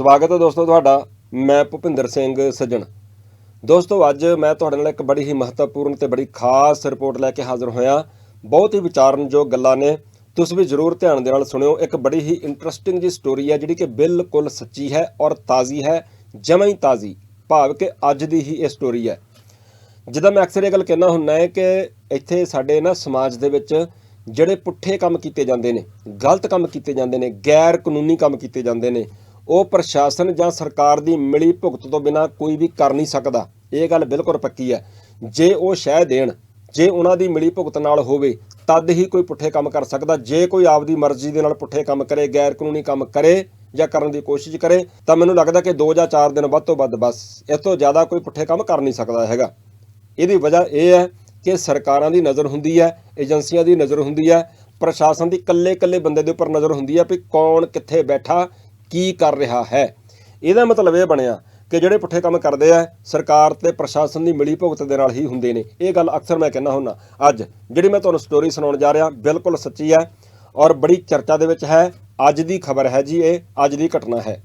ਸਵਾਗਤ ਹੈ ਦੋਸਤੋ ਤੁਹਾਡਾ, ਮੈਂ ਭੁਪਿੰਦਰ ਸਿੰਘ ਸੱਜਣ। ਦੋਸਤੋ, ਅੱਜ ਮੈਂ ਤੁਹਾਡੇ ਨਾਲ ਇੱਕ ਬੜੀ ਹੀ ਮਹੱਤਵਪੂਰਨ ਤੇ ਬੜੀ ਖਾਸ ਰਿਪੋਰਟ ਲੈ ਕੇ ਹਾਜ਼ਰ ਹੋਇਆ। ਬਹੁਤ ਹੀ ਵਿਚਾਰਨਯੋਗ ਗੱਲਾਂ ਨੇ। ਤੁਸੀਂ ਵੀ ਜ਼ਰੂਰ ਧਿਆਨ ਦੇ ਨਾਲ ਸੁਣਿਓ, ਇੱਕ ਬੜੀ ਹੀ ਇੰਟਰਸਟਿੰਗ ਜੀ ਸਟੋਰੀ ਹੈ, ਜਿਹੜੀ ਕਿ ਬਿਲਕੁਲ ਸੱਚੀ ਹੈ ਔਰ ਤਾਜ਼ੀ ਹੈ, ਜਮਾਂ ਹੀ ਤਾਜ਼ੀ, ਭਾਵ ਕਿ ਅੱਜ ਦੀ ਹੀ ਇਹ ਸਟੋਰੀ ਹੈ। ਜਿੱਦਾਂ ਮੈਂ ਅਕਸਰ ਇਹ ਗੱਲ ਕਹਿਣਾ ਹੁੰਦਾ ਹੈ ਕਿ ਇੱਥੇ ਸਾਡੇ ਨਾ ਸਮਾਜ ਦੇ ਵਿੱਚ ਜਿਹੜੇ ਪੁੱਠੇ ਕੰਮ ਕੀਤੇ ਜਾਂਦੇ ਨੇ, ਗਲਤ ਕੰਮ ਕੀਤੇ ਜਾਂਦੇ ਨੇ ਗੈਰ ਕਾਨੂੰਨੀ ਕੰਮ ਕੀਤੇ ਜਾਂਦੇ ਨੇ ਉਹ ਪ੍ਰਸ਼ਾਸਨ ਜਾਂ ਸਰਕਾਰ ਦੀ ਮਿਲੀ ਭੁਗਤ ਤੋਂ ਬਿਨਾ ਕੋਈ ਵੀ ਕਰ ਨਹੀਂ ਸਕਦਾ। ਇਹ ਗੱਲ ਬਿਲਕੁਲ ਪੱਕੀ ਹੈ। ਜੇ ਉਹ ਸ਼ਹਿ ਦੇਣ, ਜੇ ਉਹਨਾਂ ਦੀ ਮਿਲੀ ਭੁਗਤ ਨਾਲ ਹੋਵੇ, ਤਦ ਹੀ ਕੋਈ ਪੁੱਠੇ ਕੰਮ ਕਰ ਸਕਦਾ। ਜੇ ਕੋਈ ਆਪਦੀ ਮਰਜ਼ੀ ਦੇ ਨਾਲ ਪੁੱਠੇ ਕੰਮ ਕਰੇ ਗੈਰ ਕਾਨੂੰਨੀ ਕੰਮ ਕਰੇ ਜਾਂ ਕਰਨ ਦੀ ਕੋਸ਼ਿਸ਼ ਕਰੇ, ਤਾਂ ਮੈਨੂੰ ਲੱਗਦਾ ਕਿ 2 ਜਾਂ 4 ਦਿਨ ਵੱਧ ਤੋਂ ਵੱਧ ਬਸ ਇਸ ਤੋਂ ਜ਼ਿਆਦਾ ਕੋਈ ਪੁੱਠੇ ਕੰਮ ਕਰ ਨਹੀਂ ਸਕਦਾ ਹੈਗਾ। ਇਹਦੀ ਵਜ੍ਹਾ ਇਹ ਹੈ ਕਿ ਸਰਕਾਰਾਂ ਦੀ ਨਜ਼ਰ ਹੁੰਦੀ ਹੈ, ਏਜੰਸੀਆਂ ਦੀ ਨਜ਼ਰ ਹੁੰਦੀ ਹੈ, ਪ੍ਰਸ਼ਾਸਨ ਦੀ ਕੱਲੇ-ਕੱਲੇ ਬੰਦੇ ਦੇ ਉੱਪਰ ਨਜ਼ਰ ਹੁੰਦੀ ਹੈ ਵੀ ਕੌਣ ਕਿੱਥੇ ਬੈਠਾ ਕੀ ਕਰ ਰਿਹਾ ਹੈ? ਇਹਦਾ ਮਤਲਬ ਇਹ ਬਣਿਆ ਕਿ ਜਿਹੜੇ ਪੁੱਠੇ ਕੰਮ ਕਰਦੇ ਆ, ਸਰਕਾਰ ਤੇ ਪ੍ਰਸ਼ਾਸਨ ਦੀ ਮਿਲੀ ਭੁਗਤ ਦੇ ਨਾਲ ਹੀ ਹੁੰਦੇ ਨੇ। ਇਹ ਗੱਲ ਅਕਸਰ ਮੈਂ ਕਹਿੰਦਾ ਹੁੰਨਾ। ਅੱਜ ਜਿਹੜੀ ਮੈਂ ਤੁਹਾਨੂੰ ਸਟੋਰੀ ਸੁਣਾਉਣ ਜਾ ਰਿਹਾ, ਬਿਲਕੁਲ ਸੱਚੀ ਹੈ ਔਰ ਬੜੀ ਚਰਚਾ ਦੇ ਵਿੱਚ ਹੈ। ਅੱਜ ਦੀ ਖਬਰ ਹੈ ਜੀ ਇਹ, ਅੱਜ ਦੀ ਘਟਨਾ ਹੈ।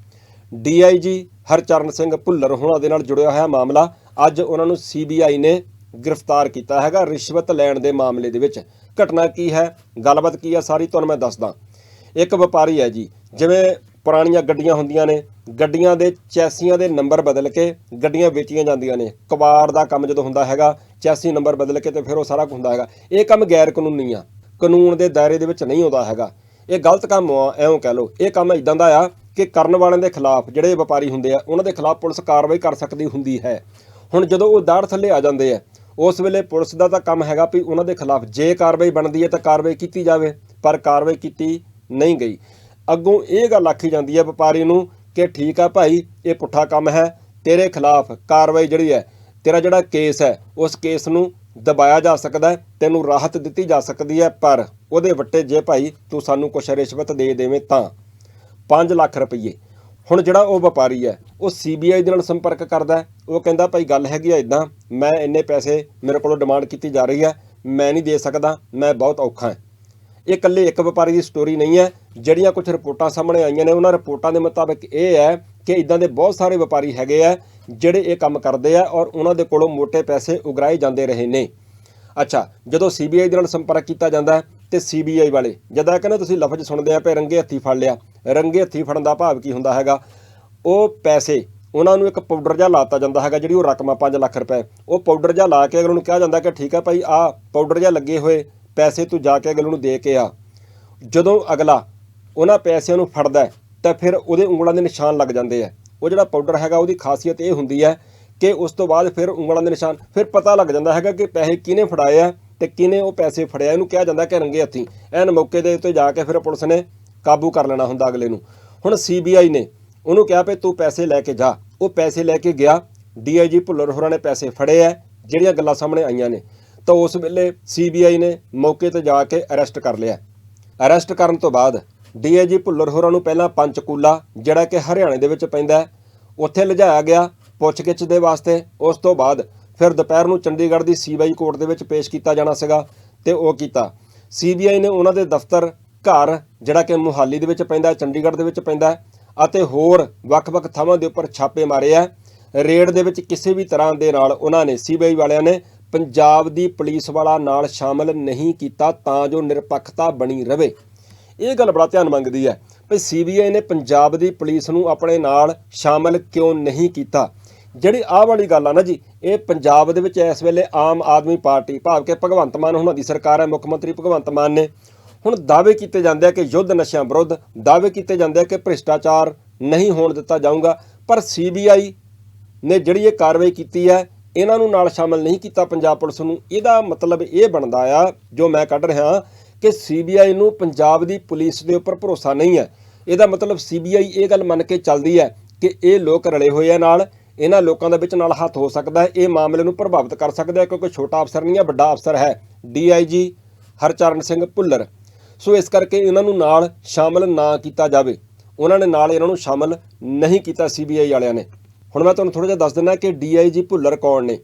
ਡੀਆਈਜੀ ਹਰਚਰਨ ਸਿੰਘ ਭੁੱਲਰ ਹੋਣਾ ਦੇ ਨਾਲ ਜੁੜਿਆ ਹੋਇਆ ਮਾਮਲਾ ਅੱਜ ਉਹਨਾਂ ਨੂੰ ਸੀਬੀਆਈ ਨੇ ਗ੍ਰਿਫਤਾਰ ਕੀਤਾ ਹੈਗਾ ਰਿਸ਼ਵਤ ਲੈਣ ਦੇ ਮਾਮਲੇ ਦੇ ਵਿੱਚ। ਘਟਨਾ ਕੀ ਹੈ? ਗੱਲਬਾਤ ਕੀ ਹੈ ਸਾਰੀ, ਤੁਹਾਨੂੰ ਮੈਂ ਦੱਸਦਾ। ਇੱਕ ਵਪਾਰੀ ਹੈ ਜੀ, ਜਿਵੇਂ ਪੁਰਾਣੀਆਂ ਗੱਡੀਆਂ ਹੁੰਦੀਆਂ ਨੇ, ਗੱਡੀਆਂ ਦੇ ਚੈਸੀਆਂ ਦੇ ਨੰਬਰ ਬਦਲ ਕੇ ਗੱਡੀਆਂ ਵੇਚੀਆਂ ਜਾਂਦੀਆਂ ਨੇ। ਕਬਾੜ ਦਾ ਕੰਮ ਜਦੋਂ ਹੁੰਦਾ ਹੈਗਾ, ਚੈਸੀ ਨੰਬਰ ਬਦਲ ਕੇ ਤੇ ਫਿਰ ਉਹ ਸਾਰਾ ਕੁਝ ਹੁੰਦਾ ਹੈਗਾ। ਇਹ ਕੰਮ ਗੈਰ ਕਾਨੂੰਨੀ ਆ ਕਾਨੂੰਨ ਦੇ ਦਾਇਰੇ ਦੇ ਵਿੱਚ ਨਹੀਂ ਆਉਂਦਾ ਹੈਗਾ। ਇਹ ਗਲਤ ਕੰਮ ਆ ਐਵੇਂ ਕਹਿ ਲਓ। ਇਹ ਕੰਮ ਇਦਾਂ ਦਾ ਆ ਕਿ ਕਰਨ ਵਾਲਿਆਂ ਦੇ ਖਿਲਾਫ ਜਿਹੜੇ ਵਪਾਰੀ ਹੁੰਦੇ ਆ, ਉਹਨਾਂ ਦੇ ਖਿਲਾਫ ਪੁਲਿਸ ਕਾਰਵਾਈ ਕਰ ਸਕਦੀ ਹੁੰਦੀ ਹੈ। ਹੁਣ ਜਦੋਂ ਉਹ ਦਾੜ ਥੱਲੇ ਆ ਜਾਂਦੇ ਆ, ਉਸ ਵੇਲੇ ਪੁਲਿਸ ਦਾ ਤਾਂ ਕੰਮ ਹੈਗਾ ਵੀ ਉਹਨਾਂ ਦੇ ਖਿਲਾਫ ਜੇ ਕਾਰਵਾਈ ਬਣਦੀ ਹੈ ਤਾਂ ਕਾਰਵਾਈ ਕੀਤੀ ਜਾਵੇ, ਪਰ ਕਾਰਵਾਈ ਕੀਤੀ ਨਹੀਂ ਗਈ। ਅੱਗੋਂ ਇਹ ਗੱਲ ਆਖੀ ਜਾਂਦੀ ਹੈ ਵਪਾਰੀ ਨੂੰ ਕਿ ਠੀਕ ਆ ਭਾਈ, ਇਹ ਪੁੱਠਾ ਕੰਮ ਹੈ, ਤੇਰੇ ਖਿਲਾਫ ਕਾਰਵਾਈ ਜਿਹੜੀ ਹੈ, ਤੇਰਾ ਜਿਹੜਾ ਕੇਸ ਹੈ, ਉਸ ਕੇਸ ਨੂੰ ਦਬਾਇਆ ਜਾ ਸਕਦਾ ਹੈ, ਤੈਨੂੰ ਰਾਹਤ ਦਿੱਤੀ ਜਾ ਸਕਦੀ ਹੈ, ਪਰ ਉਹਦੇ ਵੱਟੇ ਜੇ ਭਾਈ ਤੂੰ ਸਾਨੂੰ ਕੁਛ ਰਿਸ਼ਵਤ ਦੇ ਦੇਵੇਂ ਤਾਂ। 5 ਲੱਖ ਰੁਪਏ ਹੁਣ ਜਿਹੜਾ ਉਹ ਵਪਾਰੀ ਹੈ, ਉਹ ਸੀਬੀਆਈ ਦੇ ਨਾਲ ਸੰਪਰਕ ਕਰਦਾ ਉਹ ਕਹਿੰਦਾ, ਭਾਈ, ਗੱਲ ਹੈਗੀ ਆ ਇਦਾਂ ਮੈਂ ਇੰਨੇ ਪੈਸੇ ਮੇਰੇ ਕੋਲੋਂ ਡਿਮਾਂਡ ਕੀਤੀ ਜਾ ਰਹੀ ਹੈ, ਮੈਂ ਨਹੀਂ ਦੇ ਸਕਦਾ, ਮੈਂ ਬਹੁਤ ਔਖਾ ਹਾਂ। ਇਹ ਇਕੱਲੇ ਇੱਕ ਵਪਾਰੀ ਦੀ ਸਟੋਰੀ ਨਹੀਂ ਹੈ। ਜਿਹੜੀਆਂ ਕੁਝ ਰਿਪੋਰਟਾਂ ਸਾਹਮਣੇ ਆਈਆਂ ਨੇ, ਉਹਨਾਂ ਰਿਪੋਰਟਾਂ ਦੇ ਮੁਤਾਬਕ ਇਹ ਹੈ ਕਿ ਇਦਾਂ ਦੇ ਬਹੁਤ ਸਾਰੇ ਵਪਾਰੀ ਹੈਗੇ ਆ, ਜਿਹੜੇ ਇਹ ਕੰਮ ਕਰਦੇ ਆ ਔਰ ਉਹਨਾਂ ਦੇ ਕੋਲੋਂ ਮੋٹے ਪੈਸੇ ਉਗਰਾਏ ਜਾਂਦੇ ਰਹੇ ਨੇ। ਅੱਛਾ, ਜਦੋਂ ਸੀਬੀਆਈ ਦੇ ਨਾਲ ਸੰਪਰਕ ਕੀਤਾ ਜਾਂਦਾ ਹੈ, ਤੇ ਸੀਬੀਆਈ ਵਾਲੇ, ਜਦੋਂ ਕਹਿੰਦੇ ਤੁਸੀਂ ਲਫ਼ਜ਼ ਸੁਣਦੇ ਆ ਪਏ ਰੰਗੇ ਹੱਥੀ ਫੜ ਲਿਆ। ਰੰਗੇ ਹੱਥੀ ਫੜਨ ਦਾ ਭਾਵ ਕੀ ਹੁੰਦਾ ਹੈਗਾ? ਉਹ ਪੈਸੇ, ਉਹਨਾਂ ਨੂੰ ਇੱਕ ਪਾਊਡਰ ਜਿਹਾ ਲਾਤਾ ਜਾਂਦਾ ਹੈਗਾ, ਜਿਹੜੀ ਉਹ ਰਕਮ ਆ 5 ਲੱਖ ਰੁਪਏ। ਉਹ ਪਾਊਡਰ ਜਿਹਾ ਲਾ ਕੇ ਅਗਰ ਉਹਨੂੰ ਕਿਹਾ ਜਾਂਦਾ ਕਿ ਠੀਕ ਹੈ ਭਾਈ ਆ ਪਾਊਡਰ ਜਿਹਾ ਲੱਗੇ ਹੋਏ ਪੈਸੇ ਤੂੰ ਜਾ ਕੇ ਅਗਲੇ ਨੂੰ ਦੇ ਕੇ ਆ। ਜਦੋਂ ਅਗਲਾ ਉਹਨਾਂ ਪੈਸਿਆਂ ਨੂੰ ਫੜਦਾ ਤਾਂ ਫਿਰ ਉਹਦੇ ਉਂਗਲਾਂ ਦੇ ਨਿਸ਼ਾਨ ਲੱਗ ਜਾਂਦੇ ਆ। ਉਹ ਜਿਹੜਾ ਪਾਊਡਰ ਹੈਗਾ, ਉਹਦੀ ਖਾਸੀਅਤ ਇਹ ਹੁੰਦੀ ਹੈ ਕਿ ਉਸ ਤੋਂ ਬਾਅਦ ਫਿਰ ਉਂਗਲਾਂ ਦੇ ਨਿਸ਼ਾਨ, ਫਿਰ ਪਤਾ ਲੱਗ ਜਾਂਦਾ ਹੈਗਾ ਕਿ ਪੈਸੇ ਕਿਹਨੇ ਫੜਾਏ ਆ ਤੇ ਕਿਹਨੇ ਉਹ ਪੈਸੇ ਫੜਿਆ। ਇਹਨੂੰ ਕਿਹਾ ਜਾਂਦਾ ਕਿ ਰੰਗੇ ਹੱਥੀ। ਐਨ ਮੌਕੇ ਦੇ ਉੱਤੇ ਜਾ ਕੇ ਫਿਰ ਪੁਲਿਸ ਨੇ ਕਾਬੂ ਕਰ ਲੈਣਾ ਹੁੰਦਾ ਅਗਲੇ ਨੂੰ। ਹੁਣ ਸੀਬੀਆਈ ਨੇ ਉਹਨੂੰ ਕਿਹਾ ਵੀ ਤੂੰ ਪੈਸੇ ਲੈ ਕੇ ਜਾ। ਉਹ ਪੈਸੇ ਲੈ ਕੇ ਗਿਆ। ਡੀਆਈਜੀ ਭੁੱਲਰ ਹੋਰਾਂ ਨੇ ਪੈਸੇ ਫੜੇ ਆ, ਜਿਹੜੀਆਂ ਗੱਲਾਂ ਸਾਹਮਣੇ ਆਈਆਂ ਨੇ। ਤਾਂ ਉਸ ਵੇਲੇ ਸੀਬੀਆਈ ਨੇ ਮੌਕੇ ਤੇ ਜਾ ਕੇ ਅਰੈਸਟ ਕਰ ਲਿਆ। ਅਰੈਸਟ ਕਰਨ ਤੋਂ ਬਾਅਦ ਡੀਆਈਜੀ ਭੁੱਲਰ ਹੋਰਾਂ ਨੂੰ ਪਹਿਲਾਂ ਪੰਚਕੂਲਾ, ਜਿਹੜਾ ਕਿ ਹਰਿਆਣੇ ਦੇ ਵਿੱਚ ਪੈਂਦਾ ਹੈ, ਉੱਥੇ ਲਿਜਾਇਆ ਗਿਆ ਪੁੱਛਗਿੱਛ ਦੇ ਵਾਸਤੇ। ਉਸ ਤੋਂ ਬਾਅਦ ਫਿਰ ਦੁਪਹਿਰ ਨੂੰ ਚੰਡੀਗੜ੍ਹ ਦੀ ਸੀਬੀਆਈ ਕੋਰਟ ਦੇ ਵਿੱਚ ਪੇਸ਼ ਕੀਤਾ ਜਾਣਾ ਸੀਗਾ ਤੇ ਉਹ ਕੀਤਾ। ਸੀਬੀਆਈ ਨੇ ਉਹਨਾਂ ਦੇ ਦਫ਼ਤਰ, ਘਰ, ਜਿਹੜਾ ਕਿ ਮੁਹਾਲੀ ਦੇ ਵਿੱਚ ਪੈਂਦਾ ਚੰਡੀਗੜ੍ਹ ਦੇ ਵਿੱਚ ਪੈਂਦਾ ਅਤੇ ਹੋਰ ਵੱਖ-ਵੱਖ ਥਾਵਾਂ ਦੇ ਉੱਪਰ ਛਾਪੇ ਮਾਰੇ ਆ ਰੇਡ ਦੇ ਵਿੱਚ ਕਿਸੇ ਵੀ ਤਰ੍ਹਾਂ ਦੇ ਨਾਲ ਉਹਨਾਂ ਨੇ ਸੀਬੀਆਈ ਵਾਲਿਆਂ ਨੇ ਪੰਜਾਬ ਦੀ ਪੁਲਿਸ ਵਾਲਾ ਨਾਲ ਸ਼ਾਮਲ ਨਹੀਂ ਕੀਤਾ ਤਾਂ ਜੋ ਨਿਰਪੱਖਤਾ ਬਣੀ ਰਵੇ ਇਹ ਗੱਲ ਬੜਾ ਧਿਆਨ ਮੰਗਦੀ ਹੈ ਵੀ ਸੀਬੀਆਈ ਨੇ ਪੰਜਾਬ ਦੀ ਪੁਲਿਸ ਨੂੰ ਆਪਣੇ ਨਾਲ ਸ਼ਾਮਲ ਕਿਉਂ ਨਹੀਂ ਕੀਤਾ। ਜਿਹੜੀ ਆਹ ਵਾਲੀ ਗੱਲ ਆ ਨਾ ਜੀ, ਇਹ ਪੰਜਾਬ ਦੇ ਵਿੱਚ ਇਸ ਵੇਲੇ ਆਮ ਆਦਮੀ ਪਾਰਟੀ, ਭਾਵ ਕਿ ਭਗਵੰਤ ਮਾਨ ਉਹਨਾਂ ਦੀ ਸਰਕਾਰ ਹੈ, ਮੁੱਖ ਮੰਤਰੀ ਭਗਵੰਤ ਮਾਨ ਨੇ। ਹੁਣ ਦਾਅਵੇ ਕੀਤੇ ਜਾਂਦੇ ਆ ਕਿ ਯੁੱਧ ਨਸ਼ਿਆਂ ਵਿਰੁੱਧ, ਦਾਅਵੇ ਕੀਤੇ ਜਾਂਦੇ ਆ ਕਿ ਭ੍ਰਿਸ਼ਟਾਚਾਰ ਨਹੀਂ ਹੋਣ ਦਿੱਤਾ ਜਾਊਗਾ, ਪਰ ਸੀਬੀਆਈ ਨੇ ਜਿਹੜੀ ਇਹ ਕਾਰਵਾਈ ਕੀਤੀ ਹੈ ਇਹਨਾਂ ਨੂੰ ਨਾਲ ਸ਼ਾਮਲ ਨਹੀਂ ਕੀਤਾ ਪੰਜਾਬ ਪੁਲਿਸ ਨੂੰ। ਇਹਦਾ ਮਤਲਬ ਇਹ ਬਣਦਾ ਆ, ਜੋ ਮੈਂ ਕੱਢ ਰਿਹਾ ਕਿ ਸੀਬੀਆਈ ਨੂੰ ਪੰਜਾਬ ਦੀ ਪੁਲਿਸ ਦੇ ਉੱਪਰ ਭਰੋਸਾ ਨਹੀਂ ਹੈ। ਇਹਦਾ ਮਤਲਬ ਸੀਬੀਆਈ ਇਹ ਗੱਲ ਮੰਨ ਕੇ ਚੱਲਦੀ ਹੈ ਕਿ ਇਹ ਲੋਕ ਰਲੇ ਹੋਏ ਆ ਨਾਲ, ਇਹਨਾਂ ਲੋਕਾਂ ਦੇ ਵਿੱਚ ਨਾਲ ਹੱਥ ਹੋ ਸਕਦਾ ਹੈ, ਇਹ ਮਾਮਲੇ ਨੂੰ ਪ੍ਰਭਾਵਿਤ ਕਰ ਸਕਦਾ ਹੈ, ਕਿਉਂਕਿ ਛੋਟਾ ਅਫਸਰ ਨਹੀਂ ਹੈ, ਵੱਡਾ ਅਫਸਰ ਹੈ ਡੀਆਈਜੀ ਹਰਚਰਨ ਸਿੰਘ ਭੁੱਲਰ। ਸੋ ਇਸ ਕਰਕੇ ਇਹਨਾਂ ਨੂੰ ਨਾਲ ਸ਼ਾਮਲ ਨਾ ਕੀਤਾ ਜਾਵੇ। ਉਹਨਾਂ ਨੇ ਨਾਲ ਇਹਨਾਂ ਨੂੰ ਸ਼ਾਮਲ ਨਹੀਂ ਕੀਤਾ ਸੀਬੀਆਈ ਵਾਲਿਆਂ ਨੇ। ਹੁਣ ਮੈਂ ਤੁਹਾਨੂੰ ਥੋੜਾ ਜਿਹਾ ਦੱਸ ਦਿੰਦਾ ਕਿ ਡੀਆਈਜੀ ਭੁੱਲਰ ਕੌਣ ਨੇ?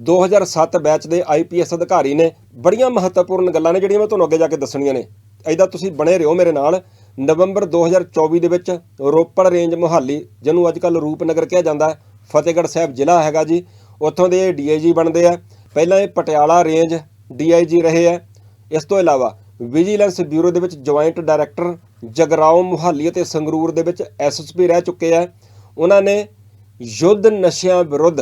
2007 ਬੈਚ ਦੇ ਆਈਪੀਐਸ ਅਧਿਕਾਰੀ ਨੇ ਬੜੀਆਂ ਮਹੱਤਵਪੂਰਨ ਗੱਲਾਂ ਨੇ ਜਿਹੜੀਆਂ ਮੈਂ ਤੁਹਾਨੂੰ ਅੱਗੇ ਜਾ ਕੇ ਦੱਸਣੀਆਂ ਨੇ। ਐਦਾਂ ਤੁਸੀਂ ਬਣੇ ਰਹੋ ਮੇਰੇ ਨਾਲ। ਨਵੰਬਰ 2024 ਦੇ ਵਿੱਚ ਰੋਪੜ ਰੇਂਜ ਮੁਹਾਲੀ, ਜਿਹਨੂੰ ਅੱਜ ਕੱਲ ਰੂਪਨਗਰ ਕਿਹਾ ਜਾਂਦਾ ਹੈ, ਫਤਿਹਗੜ੍ਹ ਸਾਹਿਬ ਜ਼ਿਲ੍ਹਾ ਹੈਗਾ ਜੀ। ਉੱਥੋਂ ਦੇ ਡੀਆਈਜੀ ਬਣਦੇ ਆ। ਪਹਿਲਾਂ ਇਹ ਪਟਿਆਲਾ ਰੇਂਜ ਡੀਆਈਜੀ ਰਹੇ ਆ। ਇਸ ਤੋਂ ਇਲਾਵਾ ਵਿਜੀਲੈਂਸ ਬਿਊਰੋ ਦੇ ਵਿੱਚ ਜੁਆਇੰਟ ਡਾਇਰੈਕਟਰ ਜਗਰਾਓ ਮੁਹਾਲੀ ਅਤੇ ਸੰਗਰੂਰ ਦੇ ਵਿੱਚ ਐਸਐਸਪੀ ਰਹਿ ਚੁੱਕੇ ਆ। ਉਹਨਾਂ ਨੇ ਯੁੱਧ ਨਸ਼ਿਆਂ ਵਿਰੁੱਧ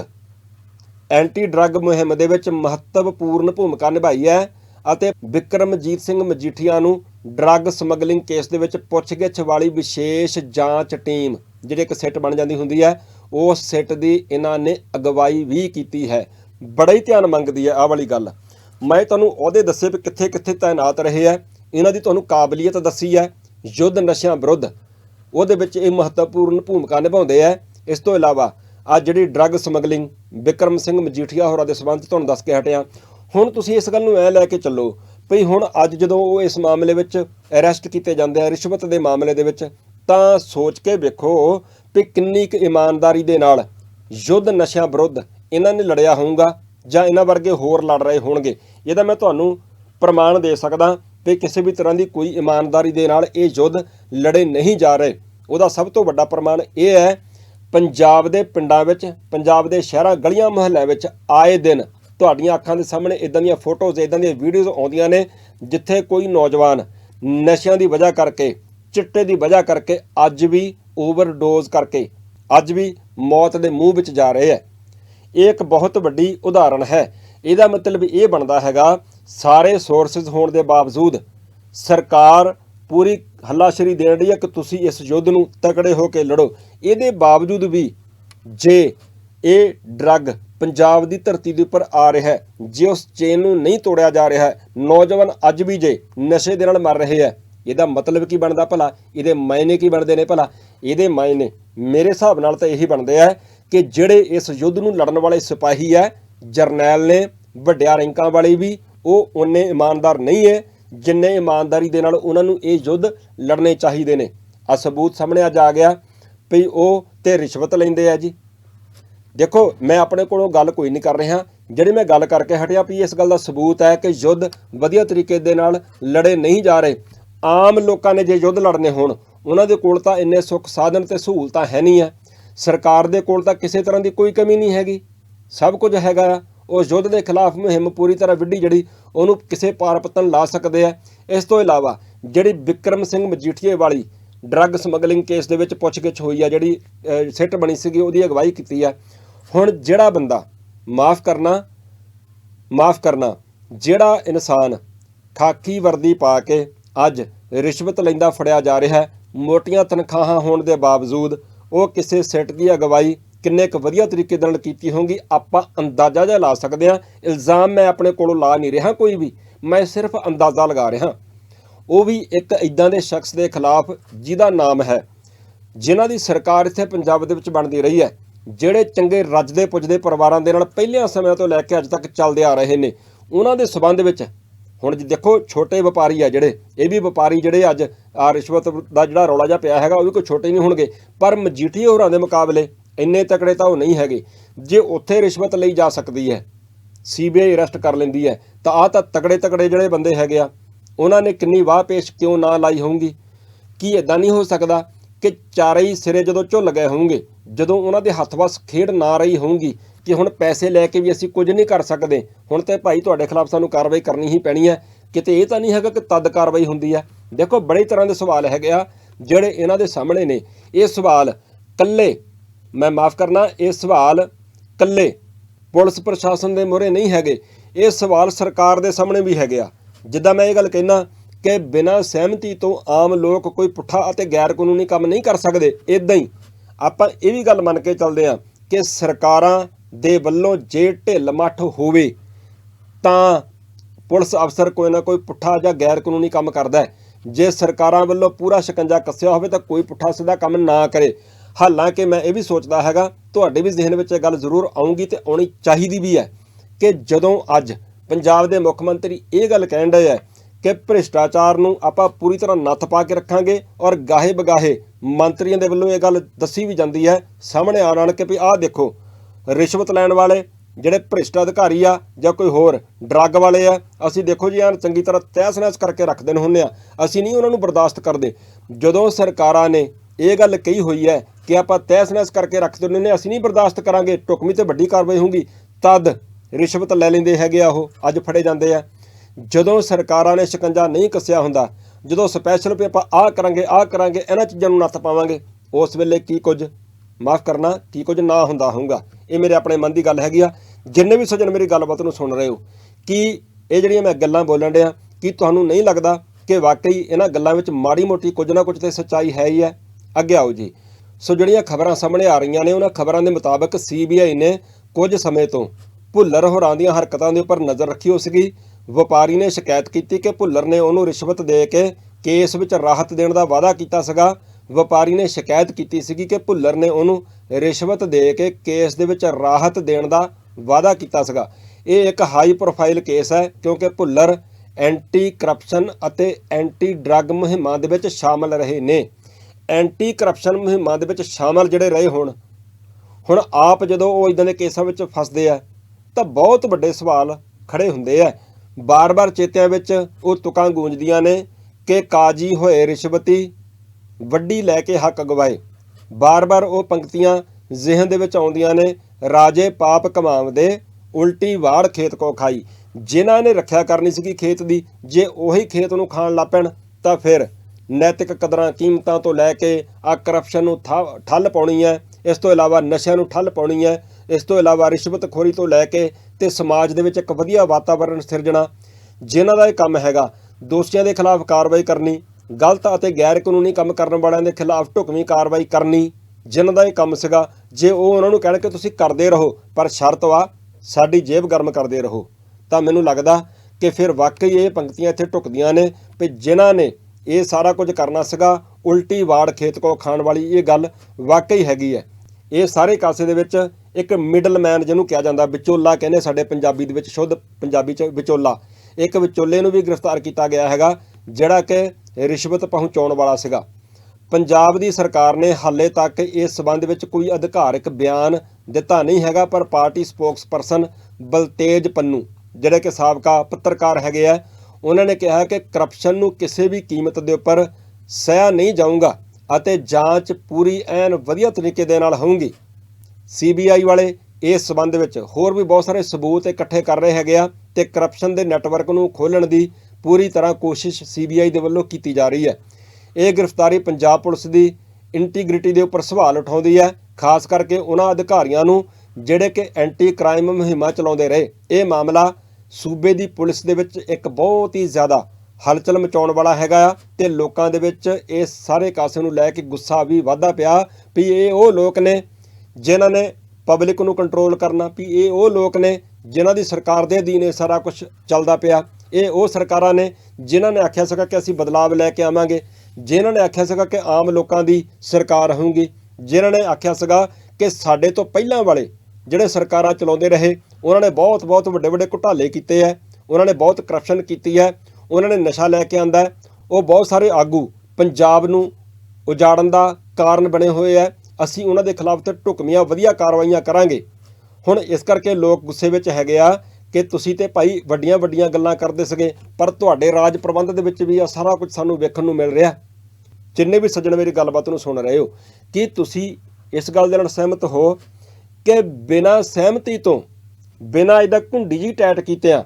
ਐਂਟੀ ਡਰੱਗ ਮੁਹਿੰਮ ਦੇ ਵਿੱਚ ਮਹੱਤਵਪੂਰਨ ਭੂਮਿਕਾ ਨਿਭਾਈ ਹੈ ਅਤੇ ਵਿਕਰਮਜੀਤ ਸਿੰਘ ਮਜੀਠੀਆ ਨੂੰ ਡਰੱਗ ਸਮਗਲਿੰਗ ਕੇਸ ਦੇ ਵਿੱਚ ਪੁੱਛਗਿੱਛ ਵਾਲੀ ਵਿਸ਼ੇਸ਼ ਜਾਂਚ ਟੀਮ, ਜਿਹੜੀ ਇੱਕ ਸੈੱਟ ਬਣ ਜਾਂਦੀ ਹੁੰਦੀ ਹੈ, ਉਸ ਸੈੱਟ ਦੀ ਇਹਨਾਂ ਨੇ ਅਗਵਾਈ ਵੀ ਕੀਤੀ ਹੈ। ਬੜਾ ਹੀ ਧਿਆਨ ਮੰਗਦੀ ਹੈ ਆਹ ਵਾਲੀ ਗੱਲ। ਮੈਂ ਤੁਹਾਨੂੰ ਉਹਦੇ ਦੱਸੇ ਵੀ ਕਿੱਥੇ ਕਿੱਥੇ ਤਾਇਨਾਤ ਰਹੇ ਹੈ। ਇਹਨਾਂ ਦੀ ਤੁਹਾਨੂੰ ਕਾਬਲੀਅਤ ਦੱਸੀ ਹੈ। ਯੁੱਧ ਨਸ਼ਿਆਂ ਵਿਰੁੱਧ ਉਹਦੇ ਵਿੱਚ ਇਹ ਮਹੱਤਵਪੂਰਨ ਭੂਮਿਕਾ ਨਿਭਾਉਂਦੇ ਆ ਇਸ ਤੋਂ ਇਲਾਵਾ ਅੱਜ ਜਿਹੜੀ ਡਰੱਗ ਸਮਗਲਿੰਗ ਵਿਕਰਮ ਸਿੰਘ ਮਜੀਠੀਆ ਹੋਰਾਂ ਦੇ ਸਬੰਧ ਤੁਹਾਨੂੰ ਦੱਸ ਕੇ ਹਟਿਆ ਹੁਣ ਤੁਸੀਂ ਇਸ ਗੱਲ ਨੂੰ ਐ ਲੈ ਕੇ ਚੱਲੋ ਭਈ ਹੁਣ ਅੱਜ ਜਦੋਂ ਉਹ ਇਸ ਮਾਮਲੇ ਵਿੱਚ ਅਰੈਸਟ ਕੀਤੇ ਜਾਂਦੇ ਆ, ਰਿਸ਼ਵਤ ਦੇ ਮਾਮਲੇ ਦੇ ਵਿੱਚ, ਤਾਂ ਸੋਚ ਕੇ ਵੇਖੋ ਵੀ ਕਿੰਨੀ ਕੁ ਇਮਾਨਦਾਰੀ ਦੇ ਨਾਲ ਯੁੱਧ ਨਸ਼ਿਆਂ ਵਿਰੁੱਧ ਇਹਨਾਂ ਨੇ ਲੜਿਆ ਹੋਊਗਾ ਜਾਂ ਇਹਨਾਂ ਵਰਗੇ ਹੋਰ ਲੜ ਰਹੇ ਹੋਣਗੇ। ਇਹਦਾ ਮੈਂ ਤੁਹਾਨੂੰ ਪ੍ਰਮਾਣ ਦੇ ਸਕਦਾ ਕਿ ਕਿਸੇ ਵੀ ਤਰ੍ਹਾਂ ਦੀ ਕੋਈ ਇਮਾਨਦਾਰੀ ਦੇ ਨਾਲ ਇਹ ਯੁੱਧ ਲੜੇ ਨਹੀਂ ਜਾ ਰਹੇ। ਉਹਦਾ ਸਭ ਤੋਂ ਵੱਡਾ ਪ੍ਰਮਾਣ ਇਹ ਹੈ ਪੰਜਾਬ ਦੇ ਪਿੰਡਾਂ ਵਿੱਚ, ਪੰਜਾਬ ਦੇ ਸ਼ਹਿਰਾਂ, ਗਲੀਆਂ, ਮੁਹੱਲਿਆਂ ਵਿੱਚ ਆਏ ਦਿਨ ਤੁਹਾਡੀਆਂ ਅੱਖਾਂ ਦੇ ਸਾਹਮਣੇ ਇਦਾਂ ਦੀਆਂ ਫੋਟੋਜ਼ ਇਦਾਂ ਦੀਆਂ ਵੀਡੀਓਜ਼ ਆਉਂਦੀਆਂ ਨੇ, ਜਿੱਥੇ ਕੋਈ ਨੌਜਵਾਨ ਨਸ਼ਿਆਂ ਦੀ ਵਜ੍ਹਾ ਕਰਕੇ, ਚਿੱਟੇ ਦੀ ਵਜ੍ਹਾ ਕਰਕੇ ਅੱਜ ਵੀ ਓਵਰਡੋਜ਼ ਕਰਕੇ, ਅੱਜ ਵੀ ਮੌਤ ਦੇ ਮੂੰਹ ਵਿੱਚ ਜਾ ਰਹੇ ਹੈ। ਇਹ ਇੱਕ ਬਹੁਤ ਵੱਡੀ ਉਦਾਹਰਣ ਹੈ। ਇਹਦਾ ਮਤਲਬ ਇਹ ਬਣਦਾ ਹੈਗਾ, ਸਾਰੇ ਸੋਰਸਸ ਹੋਣ ਦੇ ਬਾਵਜੂਦ ਸਰਕਾਰ ਪੂਰੀ ਹੱਲਾਸ਼ੇਰੀ ਦੇਣ ਰਹੀ ਹੈ ਕਿ ਤੁਸੀਂ ਇਸ ਯੁੱਧ ਨੂੰ ਤਕੜੇ ਹੋ ਕੇ ਲੜੋ। ਇਹਦੇ ਬਾਵਜੂਦ ਵੀ ਜੇ ਇਹ ਡਰੱਗ ਪੰਜਾਬ ਦੀ ਧਰਤੀ ਦੇ ਉੱਪਰ ਆ ਰਿਹਾ ਹੈ, ਜੇ ਉਸ ਚੇਨ ਨੂੰ ਨਹੀਂ ਤੋੜਿਆ ਜਾ ਰਿਹਾ ਹੈ, ਨੌਜਵਾਨ ਅੱਜ ਵੀ ਜੇ ਨਸ਼ੇ ਦੇ ਨਾਲ ਮਰ ਰਹੇ ਹੈ, ਇਹਦਾ ਮਤਲਬ ਕੀ ਬਣਦਾ ਭਲਾ? ਇਹਦੇ ਮਾਇਨੇ ਕੀ ਬਣਦੇ ਨੇ ਭਲਾ? ਇਹਦੇ ਮਾਇਨੇ ਮੇਰੇ ਹਿਸਾਬ ਨਾਲ ਤਾਂ ਇਹੀ ਬਣਦੇ ਆ ਕਿ ਜਿਹੜੇ ਇਸ ਯੁੱਧ ਨੂੰ ਲੜਨ ਵਾਲੇ ਸਿਪਾਹੀ ਹੈ, ਜਰਨੈਲ ਨੇ, ਵੱਡਿਆ ਰੈਂਕਾਂ ਵਾਲੇ ਵੀ, ਉਹ ਉਨੇ ਇਮਾਨਦਾਰ ਨਹੀਂ ਹੈ ਜਿੰਨੇ ਇਮਾਨਦਾਰੀ ਦੇ ਨਾਲ ਉਹਨਾਂ ਨੂੰ ਇਹ ਯੁੱਧ ਲੜਨੇ ਚਾਹੀਦੇ ਨੇ। ਆ ਸਬੂਤ ਸਾਹਮਣੇ ਅੱਜ ਆ ਗਿਆ। ਵੀ ਉਹ ਤੇ ਰਿਸ਼ਵਤ ਲੈਂਦੇ ਆ ਜੀ। ਦੇਖੋ, ਮੈਂ ਆਪਣੇ ਕੋਲੋਂ ਗੱਲ ਕੋਈ ਨਹੀਂ ਕਰ ਰਿਹਾ। ਜਿਹੜੀ ਮੈਂ ਗੱਲ ਕਰਕੇ ਹਟਿਆ ਵੀ ਇਸ ਗੱਲ ਦਾ ਸਬੂਤ ਹੈ ਕਿ ਯੁੱਧ ਵਧੀਆ ਤਰੀਕੇ ਦੇ ਨਾਲ ਲੜੇ ਨਹੀਂ ਜਾ ਰਹੇ। ਆਮ ਲੋਕਾਂ ਨੇ ਜੇ ਯੁੱਧ ਲੜਨੇ ਹੋਣ, ਉਹਨਾਂ ਦੇ ਕੋਲ ਤਾਂ ਇੰਨੇ ਸੁੱਖ ਸਾਧਨ ਤੇ ਸਹੂਲਤਾਂ ਹੈ ਨਹੀਂ ਹੈ ਸਰਕਾਰ ਦੇ ਕੋਲ ਤਾਂ ਕਿਸੇ ਤਰ੍ਹਾਂ ਦੀ ਕੋਈ ਕਮੀ ਨਹੀਂ ਹੈਗੀ। ਸਭ ਕੁਝ ਹੈਗਾ ਆ। ਉਹ ਯੁੱਧ ਦੇ ਖਿਲਾਫ ਮੁਹਿੰਮ ਪੂਰੀ ਤਰ੍ਹਾਂ ਵਿੱਢੀ ਜਿਹੜੀ ਉਹਨੂੰ ਕਿਸੇ ਪਾਰ ਪੱਤਨ ਲਾ ਸਕਦੇ ਆ। ਇਸ ਤੋਂ ਇਲਾਵਾ ਜਿਹੜੀ ਵਿਕਰਮ ਸਿੰਘ ਮਜੀਠੀਏ ਵਾਲੀ ਡਰੱਗ ਸਮਗਲਿੰਗ ਕੇਸ ਦੇ ਵਿੱਚ ਪੁੱਛਗਿੱਛ ਹੋਈ ਆ, ਜਿਹੜੀ ਸਿੱਟ ਬਣੀ ਸੀਗੀ, ਉਹਦੀ ਅਗਵਾਈ ਕੀਤੀ ਆ। ਹੁਣ ਜਿਹੜਾ ਬੰਦਾ ਮਾਫ ਕਰਨਾ ਮਾਫ ਕਰਨਾ, ਜਿਹੜਾ ਇਨਸਾਨ ਖਾਕੀ ਵਰਦੀ ਪਾ ਕੇ ਅੱਜ ਰਿਸ਼ਵਤ ਲੈਂਦਾ ਫੜਿਆ ਜਾ ਰਿਹਾ ਹੈ, ਮੋਟੀਆਂ ਤਨਖਾਹਾਂ ਹੋਣ ਦੇ ਬਾਵਜੂਦ ਉਹ ਕਿਸੇ ਸਿੱਟ ਦੀ ਅਗਵਾਈ ਕਿੰਨੇ ਕੁ ਵਧੀਆ ਤਰੀਕੇ ਦੇ ਨਾਲ ਕੀਤੀ ਹੋਊਗੀ, ਆਪਾਂ ਅੰਦਾਜ਼ਾ ਜਿਹਾ ਲਾ ਸਕਦੇ ਹਾਂ। ਇਲਜ਼ਾਮ ਮੈਂ ਆਪਣੇ ਕੋਲੋਂ ਲਾ ਨਹੀਂ ਰਿਹਾ ਕੋਈ ਵੀ। ਮੈਂ ਸਿਰਫ ਅੰਦਾਜ਼ਾ ਲਗਾ ਰਿਹਾ। ਉਹ ਵੀ ਇੱਕ ਇਦਾਂ ਦੇ ਸ਼ਖਸ ਦੇ ਖਿਲਾਫ ਜਿਹਦਾ ਨਾਮ ਹੈ, ਜਿਨ੍ਹਾਂ ਦੀ ਸਰਕਾਰ ਇੱਥੇ ਪੰਜਾਬ ਦੇ ਵਿੱਚ ਬਣਦੀ ਰਹੀ ਹੈ, ਜਿਹੜੇ ਚੰਗੇ ਰੱਜਦੇ ਪੁੱਜਦੇ ਪਰਿਵਾਰਾਂ ਦੇ ਨਾਲ ਪਹਿਲਿਆਂ ਸਮਿਆਂ ਤੋਂ ਲੈ ਕੇ ਅੱਜ ਤੱਕ ਚੱਲਦੇ ਆ ਰਹੇ ਨੇ। ਉਹਨਾਂ ਦੇ ਸਬੰਧ ਵਿੱਚ ਹੁਣ ਜੀ ਦੇਖੋ, ਛੋਟੇ ਵਪਾਰੀ ਆ ਜਿਹੜੇ, ਇਹ ਵੀ ਵਪਾਰੀ ਜਿਹੜੇ ਅੱਜ ਆ ਰਿਸ਼ਵਤ ਦਾ ਜਿਹੜਾ ਰੌਲਾ ਜਿਹਾ ਪਿਆ ਹੈਗਾ, ਉਹ ਵੀ ਕੋਈ ਛੋਟੇ ਨਹੀਂ ਹੋਣਗੇ। ਪਰ ਮਜੀਠੀ ਹੋਰਾਂ ਦੇ ਮੁਕਾਬਲੇ ਇੰਨੇ ਤਕੜੇ ਤਾਂ ਉਹ ਨਹੀਂ ਹੈਗੇ। ਜੇ ਉੱਥੇ ਰਿਸ਼ਵਤ ਲਈ ਜਾ ਸਕਦੀ ਹੈ, ਸੀਬੀਆਈ ਅਰੈਸਟ ਕਰ ਲੈਂਦੀ ਹੈ, ਤਾਂ ਆ ਤਾਂ ਤਕੜੇ ਤਕੜੇ ਜਿਹੜੇ ਬੰਦੇ ਹੈਗੇ ਆ ਉਹਨਾਂ ਨੇ ਕਿੰਨੀ ਵਾਹ ਪੇਸ਼ ਕਿਉਂ ਨਾ ਲਾਈ ਹੋਊਗੀ? ਕੀ ਇਦਾਂ ਨਹੀਂ ਹੋ ਸਕਦਾ ਕਿ ਚਾਰੇ ਹੀ ਸਿਰੇ ਜਦੋਂ ਝੁੱਲ ਗਏ ਹੋਣਗੇ ਜਦੋਂ ਉਹਨਾਂ ਦੇ ਹੱਥ ਵਸ ਖੇਡ ਨਾ ਰਹੀ ਹੋਊਗੀ ਕਿ ਹੁਣ ਪੈਸੇ ਲੈ ਕੇ ਵੀ ਅਸੀਂ ਕੁਝ ਨਹੀਂ ਕਰ ਸਕਦੇ, ਹੁਣ ਤੇ ਭਾਈ ਤੁਹਾਡੇ ਖਿਲਾਫ ਸਾਨੂੰ ਕਾਰਵਾਈ ਕਰਨੀ ਹੀ ਪੈਣੀ ਹੈ, ਕਿਤੇ ਇਹ ਤਾਂ ਨਹੀਂ ਹੈਗਾ ਕਿ ਤਦ ਕਾਰਵਾਈ ਹੁੰਦੀ ਹੈ? ਦੇਖੋ, ਬੜੇ ਤਰ੍ਹਾਂ ਦੇ ਸਵਾਲ ਹੈਗੇ ਆ, ਜਿਹੜੇ ਇਹਨਾਂ ਦੇ ਸਾਹਮਣੇ ਨੇ। ਇਹ ਸਵਾਲ ਕੱਲੇ ਮੈਂ ਮਾਫ ਕਰਨਾ, ਇਹ ਸਵਾਲ ਕੱਲੇ ਪੁਲਿਸ ਪ੍ਰਸ਼ਾਸਨ ਦੇ ਮੂਹਰੇ ਨਹੀਂ ਹੈਗੇ, ਇਹ ਸਵਾਲ ਸਰਕਾਰ ਦੇ ਸਾਹਮਣੇ ਵੀ ਹੈਗੇ ਆ। ਜਿੱਦਾਂ ਮੈਂ ਇਹ ਗੱਲ ਕਹਿਣਾ ਕਿ ਬਿਨਾਂ ਸਹਿਮਤੀ ਤੋਂ ਆਮ ਲੋਕ ਕੋਈ ਪੁੱਠਾ ਅਤੇ ਗੈਰ ਕਾਨੂੰਨੀ ਕੰਮ ਨਹੀਂ ਕਰ ਸਕਦੇ ਇਦਾਂ ਹੀ। ਆਪਾਂ ਇਹ ਵੀ ਗੱਲ ਮੰਨ ਕੇ ਚੱਲਦੇ ਆ ਕਿ ਸਰਕਾਰਾਂ ਦੇ ਵੱਲੋਂ ਜੇ ਢਿੱਲ ਮੱਠ ਹੋਵੇ, ਤਾਂ ਪੁਲਿਸ ਅਫਸਰ ਕੋਈ ਨਾ ਕੋਈ ਪੁੱਠਾ ਜਾਂ ਗੈਰ ਕਾਨੂੰਨੀ ਕੰਮ ਕਰਦਾ ਜੇ ਸਰਕਾਰਾਂ ਵੱਲੋਂ ਪੂਰਾ ਸ਼ਿਕੰਜਾ ਕੱਸਿਆ ਹੋਵੇ ਤਾਂ ਕੋਈ ਪੁੱਠਾ ਸਿੱਧਾ ਕੰਮ ਨਾ ਕਰੇ। ਹਾਲਾਂਕਿ ਮੈਂ ਇਹ ਵੀ ਸੋਚਦਾ ਹੈਗਾ, ਤੁਹਾਡੇ ਵੀ ਜ਼ਿਹਨ ਵਿੱਚ ਇਹ ਗੱਲ ਜ਼ਰੂਰ ਆਉਂਗੀ ਤੇ ਆਉਣੀ ਚਾਹੀਦੀ ਵੀ ਹੈ ਕਿ ਜਦੋਂ ਅੱਜ ਪੰਜਾਬ ਦੇ ਮੁੱਖ ਮੰਤਰੀ ਇਹ ਗੱਲ ਕਹਿਣ ਡਏ ਹੈ ਕਿ ਭ੍ਰਿਸ਼ਟਾਚਾਰ ਨੂੰ ਆਪਾਂ ਪੂਰੀ ਤਰ੍ਹਾਂ ਨੱਥ ਪਾ ਕੇ ਰੱਖਾਂਗੇ ਔਰ ਗਾਹੇ ਬਗਾਹੇ ਮੰਤਰੀਆਂ ਦੇ ਵੱਲੋਂ ਇਹ ਗੱਲ ਦੱਸੀ ਵੀ ਜਾਂਦੀ ਹੈ, ਸਾਹਮਣੇ ਆਣ ਆਣ ਕੇ ਵੀ ਆਹ ਦੇਖੋ, ਰਿਸ਼ਵਤ ਲੈਣ ਵਾਲੇ ਜਿਹੜੇ ਭ੍ਰਿਸ਼ਟ ਅਧਿਕਾਰੀ ਆ ਜਾਂ ਕੋਈ ਹੋਰ ਡਰੱਗ ਵਾਲੇ ਆ, ਅਸੀਂ ਦੇਖੋ ਜੀ ਐਨ ਚੰਗੀ ਤਰ੍ਹਾਂ ਤਹਿਸ-ਨਹਿਸ ਕਰਕੇ ਰੱਖਦੇ ਨੇ ਹੁੰਨੇ ਆ, ਅਸੀਂ ਨਹੀਂ ਉਹਨਾਂ ਨੂੰ ਬਰਦਾਸ਼ਤ ਕਰਦੇ। ਜਦੋਂ ਸਰਕਾਰਾਂ ਨੇ ਇਹ ਗੱਲ ਕਹੀ ਹੋਈ ਹੈ ਕਿ ਆਪਾਂ ਤਹਿਸ-ਨਹਿਸ ਕਰਕੇ ਰੱਖਦੇ ਹੁੰਦੇ ਨੇ, ਅਸੀਂ ਨਹੀਂ ਬਰਦਾਸ਼ਤ ਕਰਾਂਗੇ ਟੁਕਮੀ ਤੇ ਵੱਡੀ ਕਾਰਵਾਈ ਹੋਊਗੀ, ਤਦ ਰਿਸ਼ਵਤ ਲੈ ਲੈਂਦੇ ਹੈਗੇ ਆ ਉਹ, ਅੱਜ ਫੜੇ ਜਾਂਦੇ ਆ। ਜਦੋਂ ਸਰਕਾਰਾਂ ਨੇ ਸ਼ਿਕੰਜਾ ਨਹੀਂ ਕੱਸਿਆ ਹੁੰਦਾ, ਜਦੋਂ ਸਪੈਸ਼ਲ ਵੀ ਆਪਾਂ ਆਹ ਕਰਾਂਗੇ ਆਹ ਕਰਾਂਗੇ, ਇਹਨਾਂ ਚੀਜ਼ਾਂ ਨੂੰ ਨੱਥ ਪਾਵਾਂਗੇ, ਉਸ ਵੇਲੇ ਕੀ ਕੁਝ? ਮਾਫ ਕਰਨਾ, ਕੀ ਕੁਝ ਨਾ ਹੁੰਦਾ ਹੋਊਗਾ। ਇਹ ਮੇਰੇ ਆਪਣੇ ਮਨ ਦੀ ਗੱਲ ਹੈਗੀ ਆ। ਜਿੰਨੇ ਵੀ ਸੱਜਣ ਮੇਰੀ ਗੱਲਬਾਤ ਨੂੰ ਸੁਣ ਰਹੇ ਹੋ, ਕਿ ਇਹ ਜਿਹੜੀਆਂ ਮੈਂ ਗੱਲਾਂ ਬੋਲਣ ਡਿਆ, ਕੀ ਤੁਹਾਨੂੰ ਨਹੀਂ ਲੱਗਦਾ ਕਿ ਵਾਕਈ ਇਹਨਾਂ ਗੱਲਾਂ ਵਿੱਚ ਮਾੜੀ ਮੋਟੀ ਕੁਝ ਨਾ ਕੁਝ ਤੇ ਸੱਚਾਈ ਹੈ ਹੀ ਹੈ? ਅੱਗੇ ਆਓ ਜੀ। ਸੋ ਜਿਹੜੀਆਂ ਖਬਰਾਂ ਸਾਹਮਣੇ ਆ ਰਹੀਆਂ ਨੇ, ਉਹਨਾਂ ਖਬਰਾਂ ਦੇ ਮੁਤਾਬਕ ਸੀਬੀਆਈ ਨੇ ਕੁਝ ਸਮੇਂ ਤੋਂ ਭੁੱਲਰ ਹੋਰਾਂ ਦੀਆਂ ਹਰਕਤਾਂ ਦੇ ਉੱਪਰ ਨਜ਼ਰ ਰੱਖੀ ਹੋ ਸੀਗੀ। ਵਪਾਰੀ ਨੇ ਸ਼ਿਕਾਇਤ ਕੀਤੀ ਕਿ ਭੁੱਲਰ ਨੇ ਉਹਨੂੰ ਰਿਸ਼ਵਤ ਦੇ ਕੇ ਕੇਸ ਵਿੱਚ ਰਾਹਤ ਦੇਣ ਦਾ ਵਾਅਦਾ ਕੀਤਾ ਸੀਗਾ। ਵਪਾਰੀ ਨੇ ਸ਼ਿਕਾਇਤ ਕੀਤੀ ਸੀਗੀ ਕਿ ਭੁੱਲਰ ਨੇ ਉਹਨੂੰ ਰਿਸ਼ਵਤ ਦੇ ਕੇ ਕੇਸ ਦੇ ਵਿੱਚ ਰਾਹਤ ਦੇਣ ਦਾ ਵਾਅਦਾ ਕੀਤਾ ਸੀਗਾ। ਇਹ ਇੱਕ ਹਾਈ ਪ੍ਰੋਫਾਈਲ ਕੇਸ ਹੈ, ਕਿਉਂਕਿ ਭੁੱਲਰ ਐਂਟੀ ਕਰਪਸ਼ਨ ਅਤੇ ਐਂਟੀ ਡਰੱਗ ਮੁਹਿੰਮਾਂ ਦੇ ਵਿੱਚ ਸ਼ਾਮਲ ਰਹੇ ਨੇ। ਐਂਟੀ ਕਰਪਸ਼ਨ ਮੁਹਿੰਮਾਂ ਦੇ ਵਿੱਚ ਸ਼ਾਮਲ ਜਿਹੜੇ ਰਹੇ ਹੋਣ, ਹੁਣ ਆਪ ਜਦੋਂ ਉਹ ਇਦਾਂ ਦੇ ਕੇਸਾਂ ਵਿੱਚ ਫਸਦੇ ਆ ਤਾਂ ਬਹੁਤ ਵੱਡੇ ਸਵਾਲ ਖੜੇ ਹੁੰਦੇ ਆ। ਬਾਰ-ਬਾਰ ਚੇਤਿਆਂ ਵਿੱਚ ਉਹ ਤੁਕਾਂ ਗੂੰਜਦੀਆਂ ਨੇ ਕਿ ਕਾਜੀ ਹੋਏ ਰਿਸ਼ਵਤੀ, ਵੱਡੀ ਲੈ ਕੇ ਹੱਕ ਗਵਾਏ ਬਾਰ-ਬਾਰ ਉਹ ਪੰਕਤੀਆਂ ਜ਼ਿਹਨ ਦੇ ਵਿੱਚ ਆਉਂਦੀਆਂ ਨੇ, ਰਾਜੇ ਪਾਪ ਕਮਾਵਦੇ ਉਲਟੀ ਵਾੜ ਖੇਤ ਕੋ ਖਾਈ। ਜਿਨ੍ਹਾਂ ਨੇ ਰੱਖਿਆ ਕਰਨੀ ਸੀਗੀ ਖੇਤ ਦੀ, ਜੇ ਉਹੀ ਖੇਤ ਨੂੰ ਖਾਣ ਲੱਪਣ, ਤਾਂ ਫਿਰ ਨੈਤਿਕ ਕਦਰਾਂ ਕੀਮਤਾਂ ਤੋਂ ਲੈ ਕੇ ਆ ਕਰਪਸ਼ਨ ਨੂੰ ਥਾ- ਠੱਲ ਪਾਉਣੀ ਹੈ ਇਸ ਤੋਂ ਇਲਾਵਾ ਨਸ਼ਿਆਂ ਨੂੰ ਠੱਲ ਪਾਉਣੀ ਹੈ ਇਸ ਤੋਂ ਇਲਾਵਾ ਰਿਸ਼ਵਤਖੋਰੀ ਤੋਂ ਲੈ ਕੇ ਤੇ ਸਮਾਜ ਦੇ ਵਿੱਚ ਇੱਕ ਵਧੀਆ ਵਾਤਾਵਰਣ ਸਿਰਜਣਾ ਜਿਨ੍ਹਾਂ ਦਾ ਇਹ ਕੰਮ ਹੈਗਾ, ਦੋਸ਼ੀਆਂ ਦੇ ਖਿਲਾਫ ਕਾਰਵਾਈ ਕਰਨੀ, ਗਲਤ ਅਤੇ ਗੈਰ ਕਾਨੂੰਨੀ ਕੰਮ ਕਰਨ ਵਾਲਿਆਂ ਦੇ ਖਿਲਾਫ ਢੁਕਵੀਂ ਕਾਰਵਾਈ ਕਰਨੀ, ਜਿਨ੍ਹਾਂ ਦਾ ਇਹ ਕੰਮ ਸੀਗਾ, ਜੇ ਉਹ ਉਹਨਾਂ ਨੂੰ ਕਹਿਣ ਕਿ ਤੁਸੀਂ ਕਰਦੇ ਰਹੋ, ਪਰ ਸ਼ਰਤ ਵਾ, ਸਾਡੀ ਜੇਬ ਗਰਮ ਕਰਦੇ ਰਹੋ। ਤਾਂ ਮੈਨੂੰ ਲੱਗਦਾ ਕਿ ਫਿਰ ਵਾਕਈ ਇਹ ਪੰਕਤੀਆਂ ਇੱਥੇ ਢੁਕਦੀਆਂ ਨੇ ਕਿ ਜਿਨ੍ਹਾਂ ਨੇ ਇਹ ਸਾਰਾ ਕੁਝ ਕਰਨਾ ਸੀਗਾ, ਉਲਟੀ ਵਾੜ ਖੇਤ ਕੋ ਖਾਣ ਵਾਲੀ ਇਹ ਗੱਲ ਵਾਕਈ ਹੈਗੀ ਹੈ। ਇਹ ਸਾਰੇ ਕਾਸੇ ਦੇ ਵਿੱਚ ਇੱਕ ਮਿਡਲਮੈਨ ਜਿਹਨੂੰ ਕਿਹਾ ਜਾਂਦਾ, ਵਿਚੋਲਾ ਕਹਿੰਦੇ ਸਾਡੇ ਪੰਜਾਬੀ ਦੇ ਵਿੱਚ ਸ਼ੁੱਧ ਪੰਜਾਬੀ ਚ ਵਿਚੋਲਾ। ਇੱਕ ਵਿਚੋਲੇ ਨੂੰ ਵੀ ਗ੍ਰਿਫਤਾਰ ਕੀਤਾ ਗਿਆ ਹੈਗਾ, ਜਿਹੜਾ ਕਿ ਰਿਸ਼ਵਤ ਪਹੁੰਚਾਉਣ ਵਾਲਾ ਸੀਗਾ। ਪੰਜਾਬ ਦੀ ਸਰਕਾਰ ਨੇ ਹਾਲੇ ਤੱਕ ਇਸ ਸਬੰਧ ਵਿੱਚ ਕੋਈ ਅਧਿਕਾਰਕ ਬਿਆਨ ਦਿੱਤਾ ਨਹੀਂ ਹੈਗਾ, ਪਰ ਪਾਰਟੀ ਸਪੋਕਸਪਰਸਨ ਬਲਤੇਜ ਪੰਨੂ, ਜਿਹੜੇ ਕਿ ਸਾਬਕਾ ਪੱਤਰਕਾਰ ਹੈਗੇ ਆ, ਉਹਨਾਂ ਨੇ ਕਿਹਾ ਕਿ ਕਰਪਸ਼ਨ ਨੂੰ ਕਿਸੇ ਵੀ ਕੀਮਤ ਦੇ ਉੱਪਰ ਸਹਿ ਨਹੀਂ ਜਾਊਗਾ ਅਤੇ ਜਾਂਚ ਪੂਰੀ ਐਨ ਵਧੀਆ ਤਰੀਕੇ ਦੇ ਨਾਲ ਹੋਊਗੀ। ਸੀਬੀਆਈ ਵਾਲੇ ਇਸ ਸਬੰਧ ਵਿੱਚ ਹੋਰ ਵੀ ਬਹੁਤ ਸਾਰੇ ਸਬੂਤ ਇਕੱਠੇ ਕਰ ਰਹੇ ਹੈਗੇ ਆ ਤੇ ਕਰਪਸ਼ਨ ਦੇ ਨੈਟਵਰਕ ਨੂੰ ਖੋਲਣ ਦੀ ਪੂਰੀ ਤਰ੍ਹਾਂ ਕੋਸ਼ਿਸ਼ ਸੀਬੀਆਈ ਦੇ ਵੱਲੋਂ ਕੀਤੀ ਜਾ ਰਹੀ ਹੈ। ਇਹ ਗ੍ਰਿਫਤਾਰੀ ਪੰਜਾਬ ਪੁਲਿਸ ਦੀ ਇੰਟੀਗ੍ਰਿਟੀ ਦੇ ਉੱਪਰ ਸਵਾਲ ਉਠਾਉਂਦੀ ਹੈ, ਖਾਸ ਕਰਕੇ ਉਹਨਾਂ ਅਧਿਕਾਰੀਆਂ ਨੂੰ ਜਿਹੜੇ ਕਿ ਐਂਟੀ ਕ੍ਰਾਈਮ ਮੁਹਿੰਮਾਂ ਚਲਾਉਂਦੇ ਰਹੇ। ਇਹ ਮਾਮਲਾ ਸੂਬੇ ਦੀ ਪੁਲਿਸ ਦੇ ਵਿੱਚ ਇੱਕ ਬਹੁਤ ਹੀ ਜ਼ਿਆਦਾ ਹਲਚਲ ਮਚਾਉਣ ਵਾਲਾ ਹੈਗਾ ਆ ਤੇ ਲੋਕਾਂ ਦੇ ਵਿੱਚ ਇਸ ਸਾਰੇ ਕਾਸੇ ਨੂੰ ਲੈ ਕੇ ਗੁੱਸਾ ਵੀ ਵਾਧਾ ਪਿਆ ਵੀ ਇਹ ਉਹ ਲੋਕ ਨੇ ਜਿਨ੍ਹਾਂ ਨੇ ਪਬਲਿਕ ਨੂੰ ਕੰਟਰੋਲ ਕਰਨਾ ਵੀ ਇਹ ਉਹ ਲੋਕ ਨੇ ਜਿਨ੍ਹਾਂ ਦੀ ਸਰਕਾਰ ਦੇ ਅਧੀਨ ਇਹ ਸਾਰਾ ਕੁਝ ਚੱਲਦਾ ਪਿਆ। ਇਹ ਉਹ ਸਰਕਾਰਾਂ ਨੇ ਜਿਨ੍ਹਾਂ ਨੇ ਆਖਿਆ ਸੀਗਾ ਕਿ ਅਸੀਂ ਬਦਲਾਵ ਲੈ ਕੇ ਆਵਾਂਗੇ। ਜਿਨ੍ਹਾਂ ਨੇ ਆਖਿਆ ਸੀਗਾ ਕਿ ਆਮ ਲੋਕਾਂ ਦੀ ਸਰਕਾਰ ਹੋਊਗੀ। ਜਿਨ੍ਹਾਂ ਨੇ ਆਖਿਆ ਸੀਗਾ ਕਿ ਸਾਡੇ ਤੋਂ ਪਹਿਲਾਂ ਵਾਲੇ ਜਿਹੜੇ ਸਰਕਾਰਾਂ ਚਲਾਉਂਦੇ ਰਹੇ, ਉਹਨਾਂ ਨੇ ਬਹੁਤ ਬਹੁਤ ਵੱਡੇ ਵੱਡੇ ਘੁਟਾਲੇ ਕੀਤੇ ਹੈ ਉਹਨਾਂ ਨੇ ਬਹੁਤ ਕਰਪਸ਼ਨ ਕੀਤੀ ਹੈ ਉਹਨਾਂ ਨੇ ਨਸ਼ਾ ਲੈ ਕੇ ਆਂਦਾ। ਉਹ ਬਹੁਤ ਸਾਰੇ ਆਗੂ ਪੰਜਾਬ ਨੂੰ ਉਜਾੜਨ ਦਾ ਕਾਰਨ ਬਣੇ ਹੋਏ ਹੈ ਅਸੀਂ ਉਹਨਾਂ ਦੇ ਖਿਲਾਫ ਤੇ ਢੁਕਵੀਆਂ ਵਧੀਆ ਕਾਰਵਾਈਆਂ ਕਰਾਂਗੇ। ਹੁਣ ਇਸ ਕਰਕੇ ਲੋਕ ਗੁੱਸੇ ਵਿੱਚ ਹੈਗੇ ਆ ਕਿ ਤੁਸੀਂ ਤੇ ਭਾਈ ਵੱਡੀਆਂ ਵੱਡੀਆਂ ਗੱਲਾਂ ਕਰਦੇ ਸੀਗੇ, ਪਰ ਤੁਹਾਡੇ ਰਾਜ ਪ੍ਰਬੰਧ ਦੇ ਵਿੱਚ ਵੀ ਆ, ਸਾਰਾ ਕੁਝ ਸਾਨੂੰ ਵੇਖਣ ਨੂੰ ਮਿਲ ਰਿਹਾ। ਜਿੰਨੇ ਵੀ ਸੱਜਣ ਮੇਰੀ ਗੱਲਬਾਤ ਨੂੰ ਸੁਣ ਰਹੇ ਹੋ, ਕੀ ਤੁਸੀਂ ਇਸ ਗੱਲ ਦੇ ਨਾਲ ਸਹਿਮਤ ਹੋ ਕਿ ਬਿਨਾਂ ਸਹਿਮਤੀ ਤੋਂ, ਬਿਨਾਂ ਇਹਦਾ ਘੁੰਡੀ ਜੀ ਟੈਟ ਕੀਤਿਆਂ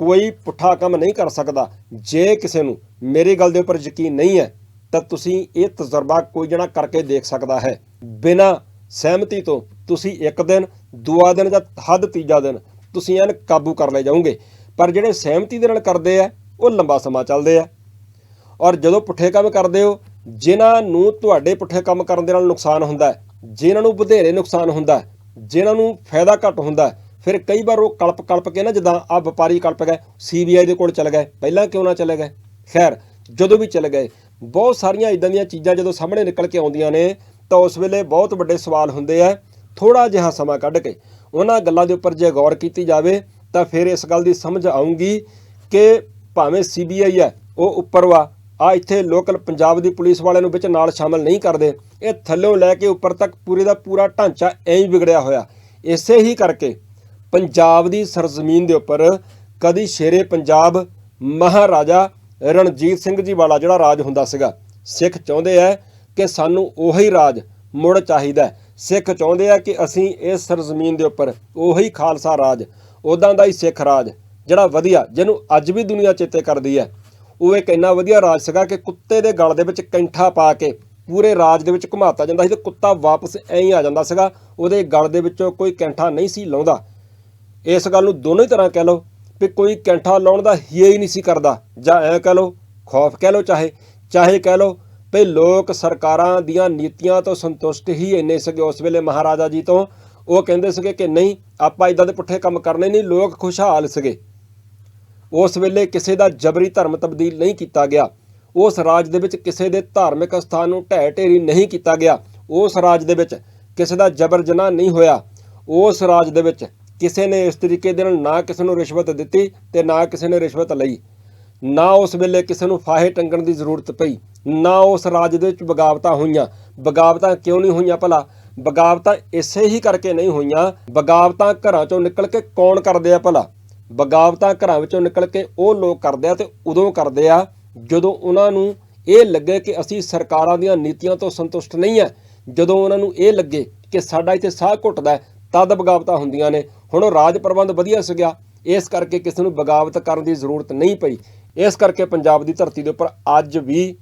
ਕੋਈ ਪੁੱਠਾ ਕੰਮ ਨਹੀਂ ਕਰ ਸਕਦਾ? ਜੇ ਕਿਸੇ ਨੂੰ, ਮੇਰੀ ਗੱਲ ਦੇ ਉੱਪਰ ਯਕੀਨ ਨਹੀਂ ਹੈ। ਤਾਂ ਤੁਸੀਂ ਇਹ ਤਜਰਬਾ ਕੋਈ ਜਣਾ ਕਰਕੇ ਦੇਖ ਸਕਦਾ ਹੈ। ਬਿਨਾਂ ਸਹਿਮਤੀ ਤੋਂ ਤੁਸੀਂ ਇੱਕ ਦਿਨ, ਦੂਆ ਦਿਨ ਜਾਂ ਹੱਦ ਤੀਜਾ ਦਿਨ ਤੁਸੀਂ ਐਨ ਕਾਬੂ ਕਰ ਲੈ ਜਾਓਗੇ। ਪਰ ਜਿਹੜੇ ਸਹਿਮਤੀ ਦੇ ਨਾਲ ਕਰਦੇ ਆ, ਉਹ ਲੰਬਾ ਸਮਾਂ ਚੱਲਦੇ ਆ। ਔਰ ਜਦੋਂ ਪੁੱਠੇ ਕੰਮ ਕਰਦੇ ਹੋ, ਜਿਨ੍ਹਾਂ ਨੂੰ ਤੁਹਾਡੇ ਪੁੱਠੇ ਕੰਮ ਕਰਨ ਦੇ ਨਾਲ ਨੁਕਸਾਨ ਹੁੰਦਾ ਹੈ, ਜਿਨ੍ਹਾਂ ਨੂੰ ਵਧੇਰੇ ਨੁਕਸਾਨ ਹੁੰਦਾ ਹੈ, ਜਿਨ੍ਹਾਂ ਨੂੰ ਫਾਇਦਾ ਘੱਟ ਹੁੰਦਾ ਫਿਰ ਕਈ ਵਾਰ ਉਹ ਕਲਪ ਕਲਪ ਕੇ ਨਾ ਜਿੱਦਾਂ ਆ ਵਪਾਰੀ ਕਲਪ ਗਏ ਸੀਬੀਆਈ ਦੇ ਕੋਲ ਚਲੇ ਗਏ, ਪਹਿਲਾਂ ਕਿਉਂ ਨਾ ਚਲੇ ਗਏ? ਖੈਰ, ਜਦੋਂ ਵੀ ਚਲੇ ਗਏ ਬਹੁਤ ਸਾਰੀਆਂ ਇਦਾਂ ਦੀਆਂ ਚੀਜ਼ਾਂ ਜਦੋਂ ਸਾਹਮਣੇ ਨਿਕਲ ਕੇ ਆਉਂਦੀਆਂ ਨੇ, ਤਾਂ ਉਸ ਵੇਲੇ ਬਹੁਤ ਵੱਡੇ ਸਵਾਲ ਹੁੰਦੇ ਆ ਥੋੜਾ ਜਿਹਾ ਸਮਾਂ ਕੱਢ ਕੇ। ਉਹਨਾਂ ਗੱਲਾਂ ਦੇ ਉੱਪਰ ਜੇ ਗੌਰ ਕੀਤੀ ਜਾਵੇ, ਤਾਂ ਫਿਰ ਇਸ ਗੱਲ ਦੀ ਸਮਝ ਆਉਂਗੀ ਕਿ ਭਾਵੇਂ ਸੀਬੀਆਈ ਹੈ, ਉਹ ਉੱਪਰ ਵਾ, ਆ ਇੱਥੇ ਲੋਕਲ ਪੰਜਾਬ ਦੀ ਪੁਲਿਸ ਵਾਲਿਆਂ ਨੂੰ ਵਿੱਚ ਨਾਲ ਸ਼ਾਮਲ ਨਹੀਂ ਕਰਦੇ। ਇਹ ਥੱਲੋਂ ਲੈ ਕੇ ਉੱਪਰ ਤੱਕ ਪੂਰੇ ਦਾ ਪੂਰਾ ਢਾਂਚਾ ਐਂ ਹੀ ਵਿਗੜਿਆ ਹੋਇਆ। ਇਸੇ ਹੀ ਕਰਕੇ ਪੰਜਾਬ ਦੀ ਸਰਜ਼ਮੀਨ ਦੇ ਉੱਪਰ ਕਦੀ ਸ਼ੇਰੇ ਪੰਜਾਬ ਮਹਾਰਾਜਾ ਰਣਜੀਤ ਸਿੰਘ ਜੀ ਵਾਲਾ ਜਿਹੜਾ ਰਾਜ ਹੁੰਦਾ ਸੀਗਾ, ਸਿੱਖ ਚਾਹੁੰਦੇ ਆ ਕਿ ਸਾਨੂੰ ਉਹੀ ਰਾਜ ਮੁੜ ਚਾਹੀਦਾ ਸਿੱਖ ਚਾਹੁੰਦੇ ਆ ਕਿ ਅਸੀਂ ਇਸ ਸਰਜ਼ਮੀਨ ਦੇ ਉੱਪਰ ਉਹੀ ਖਾਲਸਾ ਰਾਜ ਉਦਾਂ ਦਾ ਹੀ ਸਿੱਖ ਰਾਜ ਜਿਹੜਾ ਵਧੀਆ, ਜਿਹਨੂੰ ਅੱਜ ਵੀ ਦੁਨੀਆ ਚੇਤੇ ਕਰਦੀ ਹੈ। ਉਹ ਇੱਕ ਇੰਨਾ ਵਧੀਆ ਰਾਜ ਸੀਗਾ ਕਿ ਕੁੱਤੇ ਦੇ ਗਲ ਦੇ ਵਿੱਚ ਕੈਂਠਾ ਪਾ ਕੇ ਪੂਰੇ ਰਾਜ ਦੇ ਵਿੱਚ ਘੁਮਾਤਾ ਜਾਂਦਾ ਸੀ ਤੇ ਕੁੱਤਾ ਵਾਪਸ ਐਂ ਹੀ ਆ ਜਾਂਦਾ ਸੀਗਾ, ਉਹਦੇ ਗਲ ਦੇ ਵਿੱਚੋਂ ਕੋਈ ਕੈਂਠਾ ਨਹੀਂ ਸੀ ਲਾਉਂਦਾ। ਇਸ ਗੱਲ ਨੂੰ ਦੋਨੋਂ ਹੀ ਤਰ੍ਹਾਂ ਕਹਿ ਲਓ ਵੀ ਕੋਈ ਕੈਂਠਾ ਲਾਉਣ ਦਾ ਹੀ ਹੀ ਨਹੀਂ ਸੀ ਕਰਦਾ। ਜਾਂ ਐ ਕਹਿ ਲਓ, ਖੌਫ ਕਹਿ ਲਓ ਚਾਹੇ ਚਾਹੇ ਕਹਿ ਲਓ ਵੀ ਲੋਕ ਸਰਕਾਰਾਂ ਦੀਆਂ ਨੀਤੀਆਂ ਤੋਂ ਸੰਤੁਸ਼ਟ ਹੀ ਇੰਨੇ ਸੀਗੇ ਉਸ ਵੇਲੇ ਮਹਾਰਾਜਾ ਜੀ ਤੋਂ। ਉਹ ਕਹਿੰਦੇ ਸੀਗੇ ਕਿ ਨਹੀਂ, ਆਪਾਂ ਇਦਾਂ ਦੇ ਪੁੱਠੇ ਕੰਮ ਕਰਨੇ ਨਹੀਂ, ਲੋਕ ਖੁਸ਼ਹਾਲ ਸੀਗੇ। ਉਸ ਵੇਲੇ ਕਿਸੇ ਦਾ ਜਬਰੀ ਧਰਮ ਤਬਦੀਲ ਨਹੀਂ ਕੀਤਾ ਗਿਆ। ਉਸ ਰਾਜ ਦੇ ਵਿੱਚ ਕਿਸੇ ਦੇ ਧਾਰਮਿਕ ਸਥਾਨ ਨੂੰ ਢਹਿ ਢੇਰੀ ਨਹੀਂ ਕੀਤਾ ਗਿਆ। ਉਸ ਰਾਜ ਦੇ ਵਿੱਚ ਕਿਸੇ ਦਾ ਜਬਰ ਜਨਾਹ ਨਹੀਂ ਹੋਇਆ। ਉਸ ਰਾਜ ਦੇ ਵਿੱਚ ਕਿਸੇ ਨੇ ਇਸ ਤਰੀਕੇ ਦੇ ਨਾਲ ਨਾ ਕਿਸੇ ਨੂੰ ਰਿਸ਼ਵਤ ਦਿੱਤੀ ਤੇ ਨਾ ਕਿਸੇ ਨੇ ਰਿਸ਼ਵਤ ਲਈ। ਨਾ ਉਸ ਵੇਲੇ ਕਿਸੇ ਨੂੰ ਫਾਹੇ ਟੰਗਣ ਦੀ ਜ਼ਰੂਰਤ ਪਈ, ਨਾ ਉਸ ਰਾਜ ਦੇ ਵਿੱਚ ਬਗਾਵਤਾਂ ਹੋਈਆਂ। ਬਗਾਵਤਾਂ ਕਿਉਂ ਨਹੀਂ ਹੋਈਆਂ ਭਲਾ? ਬਗਾਵਤਾਂ ਇਸੇ ਹੀ ਕਰਕੇ ਨਹੀਂ ਹੋਈਆਂ, ਬਗਾਵਤਾਂ ਘਰਾਂ ਚੋਂ ਨਿਕਲ ਕੇ ਕੌਣ ਕਰਦੇ ਆ ਭਲਾ? ਬਗਾਵਤਾਂ ਘਰਾਂ ਵਿੱਚੋਂ ਨਿਕਲ ਕੇ ਉਹ ਲੋਕ ਕਰਦੇ ਆ ਤੇ ਉਦੋਂ ਕਰਦੇ ਆ ਜਦੋਂ ਉਹਨਾਂ ਨੂੰ ਇਹ ਲੱਗੇ ਕਿ ਅਸੀਂ ਸਰਕਾਰਾਂ ਦੀਆਂ ਨੀਤੀਆਂ ਤੋਂ ਸੰਤੁਸ਼ਟ ਨਹੀਂ ਹੈ ਜਦੋਂ ਉਹਨਾਂ ਨੂੰ ਇਹ ਲੱਗੇ ਕਿ ਸਾਡਾ ਇੱਥੇ ਸਾਹ ਘੁੱਟਦਾ ਤਦ ਬਗਾਵਤਾਂ ਹੁੰਦੀਆਂ ਨੇ। ਹੁਣ ਉਹ ਰਾਜ ਪ੍ਰਬੰਧ ਵਧੀਆ ਸੀਗਾ ਇਸ ਕਰਕੇ ਕਿਸੇ ਨੂੰ ਬਗਾਵਤ ਕਰਨ ਦੀ ਜ਼ਰੂਰਤ ਨਹੀਂ ਪਈ। ਇਸ ਕਰਕੇ ਪੰਜਾਬ ਦੀ ਧਰਤੀ ਦੇ ਉੱਪਰ ਅੱਜ ਵੀ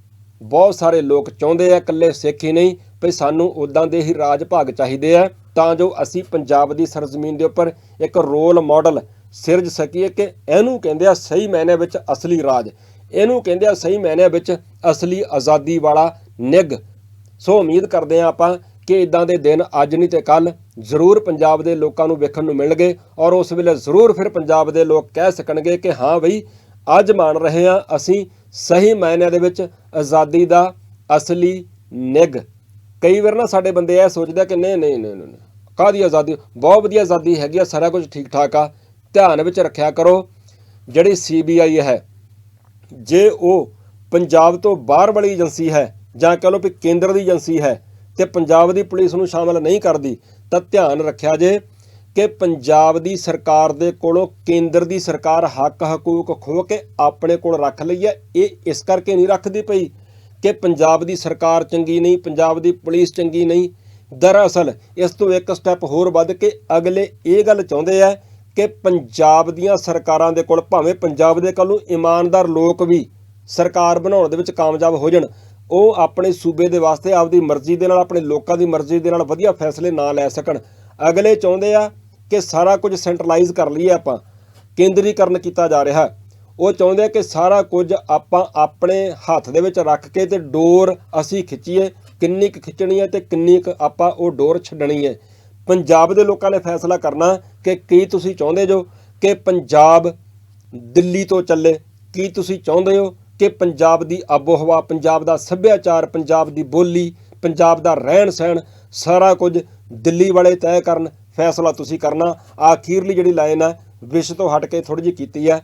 ਬਹੁਤ ਸਾਰੇ ਲੋਕ ਚਾਹੁੰਦੇ ਆ, ਇਕੱਲੇ ਸਿੱਖ ਹੀ ਨਹੀਂ, ਵੀ ਸਾਨੂੰ ਉਦਾਂ ਦੇ ਹੀ ਰਾਜ ਭਾਗ ਚਾਹੀਦੇ ਆ। ਤਾਂ ਜੋ ਅਸੀਂ ਪੰਜਾਬ ਦੀ ਸਰਜ਼ਮੀਨ ਦੇ ਉੱਪਰ ਇੱਕ ਰੋਲ ਮਾਡਲ ਸਿਰਜ ਸਕੀਏ ਕਿ ਇਹਨੂੰ ਕਹਿੰਦੇ ਆ ਸਹੀ ਮਾਇਨੇ ਵਿੱਚ ਅਸਲੀ ਰਾਜ। ਇਹਨੂੰ ਕਹਿੰਦੇ ਆ ਸਹੀ ਮਾਇਨੇ ਵਿੱਚ ਅਸਲੀ ਆਜ਼ਾਦੀ ਵਾਲਾ ਨਿੱਘ। ਸੋ ਉਮੀਦ ਕਰਦੇ ਹਾਂ ਆਪਾਂ ਕਿ ਇਦਾਂ ਦੇ ਦਿਨ ਅੱਜ ਨਹੀਂ ਤੇ ਕੱਲ ਜ਼ਰੂਰ ਪੰਜਾਬ ਦੇ ਲੋਕਾਂ ਨੂੰ ਵੇਖਣ ਨੂੰ ਮਿਲਣਗੇ ਔਰ ਉਸ ਵੇਲੇ ਜ਼ਰੂਰ ਫਿਰ ਪੰਜਾਬ ਦੇ ਲੋਕ ਕਹਿ ਸਕਣਗੇ ਕਿ ਹਾਂ ਬਈ, ਅੱਜ ਮੰਨ ਰਹੇ ਹਾਂ, ਅਸੀਂ ਸਹੀ ਮਾਇਨਿਆਂ ਦੇ ਵਿੱਚ ਆਜ਼ਾਦੀ ਦਾ ਅਸਲੀ ਨਿੱਘ। ਕਈ ਵਾਰ ਨਾ ਸਾਡੇ ਬੰਦੇ ਇਹ ਸੋਚਦੇ ਕਿ ਨਹੀਂ ਨਹੀਂ ਨਹੀਂ ਨਹੀਂ ਕਾਹਦੀ ਆਜ਼ਾਦੀ? ਬਹੁਤ ਵਧੀਆ ਆਜ਼ਾਦੀ ਹੈਗੀ ਆ, ਸਾਰਾ ਕੁਝ ਠੀਕ ਠਾਕ ਆ। ਧਿਆਨ ਵਿੱਚ ਰੱਖਿਆ ਕਰੋ, ਜਿਹੜੀ ਸੀਬੀਆਈ ਹੈ, ਜੇ ਉਹ ਪੰਜਾਬ ਤੋਂ ਬਾਹਰ ਵਾਲੀ ਏਜੰਸੀ ਹੈ ਜਾਂ ਕਹ ਲਓ ਵੀ ਕੇਂਦਰ ਦੀ ਏਜੰਸੀ ਹੈ ਤੇ ਪੰਜਾਬ ਦੀ ਪੁਲਿਸ ਨੂੰ ਸ਼ਾਮਲ ਨਹੀਂ ਕਰਦੀ, ਤਾਂ ਧਿਆਨ ਰੱਖਿਆ ਜੇ ਕਿ ਪੰਜਾਬ ਦੀ ਸਰਕਾਰ ਦੇ ਕੋਲੋਂ ਕੇਂਦਰ ਦੀ ਸਰਕਾਰ ਹੱਕ ਹਕੂਕ ਖੋ ਕੇ ਆਪਣੇ ਕੋਲ ਰੱਖ ਲਈ ਹੈ, ਇਹ ਇਸ ਕਰਕੇ ਨਹੀਂ ਰੱਖਦੀ ਪਈ ਕਿ ਪੰਜਾਬ ਦੀ ਸਰਕਾਰ ਚੰਗੀ ਨਹੀਂ, ਪੰਜਾਬ ਦੀ ਪੁਲਿਸ ਚੰਗੀ ਨਹੀਂ। ਦਰਅਸਲ ਇਸ ਤੋਂ ਇੱਕ ਸਟੈਪ ਹੋਰ ਵੱਧ ਕੇ ਅਗਲੇ ਇਹ ਗੱਲ ਚਾਹੁੰਦੇ ਆ ਕਿ ਪੰਜਾਬ ਦੀਆਂ ਸਰਕਾਰਾਂ ਦੇ ਕੋਲ ਭਾਵੇਂ ਪੰਜਾਬ ਦੇ ਕੋਲੋਂ ਇਮਾਨਦਾਰ ਲੋਕ ਵੀ ਸਰਕਾਰ ਬਣਾਉਣ ਦੇ ਵਿੱਚ ਕਾਮਯਾਬ ਹੋ ਜਾਣ ਉਹ ਆਪਣੇ ਸੂਬੇ ਦੇ ਵਾਸਤੇ ਆਪਦੀ ਮਰਜ਼ੀ ਦੇ ਨਾਲ, ਆਪਣੇ ਲੋਕਾਂ ਦੀ ਮਰਜ਼ੀ ਦੇ ਨਾਲ ਵਧੀਆ ਫੈਸਲੇ ਨਾ ਲੈ ਸਕਣ। ਅਗਲੇ ਚਾਹੁੰਦੇ ਆ ਕਿ ਸਾਰਾ ਕੁਝ ਸੈਂਟਰਲਾਈਜ਼ ਕਰ ਲਈਏ ਆਪਾਂ, ਕੇਂਦਰੀਕਰਨ ਕੀਤਾ ਜਾ ਰਿਹਾ। ਉਹ ਚਾਹੁੰਦੇ ਆ ਕਿ ਸਾਰਾ ਕੁਝ ਆਪਾਂ ਆਪਣੇ ਹੱਥ ਦੇ ਵਿੱਚ ਰੱਖ ਕੇ ਤੇ ਡੋਰ ਅਸੀਂ ਖਿੱਚੀਏ, ਕਿੰਨੀ ਕੁ ਖਿੱਚਣੀ ਹੈ ਤੇ ਕਿੰਨੀ ਕੁ ਆਪਾਂ ਉਹ ਡੋਰ ਛੱਡਣੀ ਹੈ। ਪੰਜਾਬ ਦੇ ਲੋਕਾਂ ਨੇ ਫੈਸਲਾ ਕਰਨਾ ਕਿ ਕੀ ਤੁਸੀਂ ਚਾਹੁੰਦੇ ਜੋ ਕਿ ਪੰਜਾਬ ਦਿੱਲੀ ਤੋਂ ਚੱਲੇ, ਕੀ ਤੁਸੀਂ ਚਾਹੁੰਦੇ ਹੋ ਕਿ ਪੰਜਾਬ ਦੀ ਆਬੋ ਹਵਾ ਪੰਜਾਬ ਦਾ ਸੱਭਿਆਚਾਰ, ਪੰਜਾਬ ਦੀ ਬੋਲੀ, ਪੰਜਾਬ ਦਾ ਰਹਿਣ ਸਹਿਣ, ਸਾਰਾ ਕੁਝ ਦਿੱਲੀ ਵਾਲੇ ਤੈਅ ਕਰਨ ਫੈਸਲਾ ਤੁਸੀਂ ਕਰਨਾ। ਆਖੀਰਲੀ ਜਿਹੜੀ ਲਾਈਨ ਹੈ, ਵਿਸ਼ ਤੋਂ ਹਟ ਕੇ ਥੋੜੀ ਜਿਹੀ ਕੀਤੀ ਹੈ।